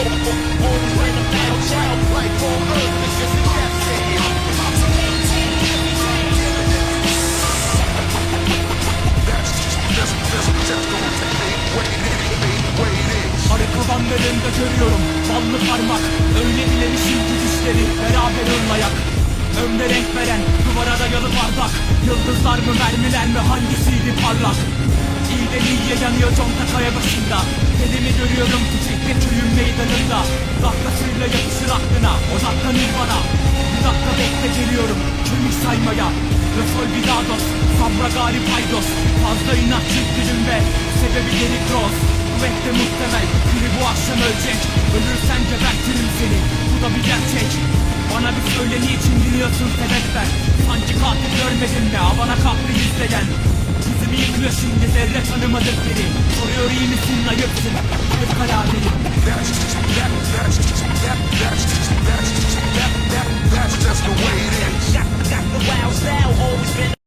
When the battle child life on earth is just a death sentence. Harikavanlarında görüyorum. Ballı parmak. Öyle ilemişim ki düşleri. Beraber ırlayak. Önde renk veren. Duvara dayalı bardak Yıldızlar mı mermiler mi? Hangisiydi parlak? İyiden iyiye yanıyor conta kaya başında. Elimi görüyorum tüfekle köyün meydanında. Dakikasıyla yapışır aklına. Odaklanır bana Bir dakika bekle geliyorum. Kemik saymaya? Röfol Vidados, Sabra Galip Aydos Fazla inatçı gülüm ve sebebi Derrick Rose Kuvvetle muhtemel. Biri bu akşam ölecek. Ölürsen gebertirim seni. Bu da bir gerçek. Bana bir söyle niçin dinliyorsun sebep ver Sanki katil görmedin mi havana kahve izleyen Yüzümü yıkıyor şimdi zerre tanımadık biri Soruyor iyi misin ayıpsın Bir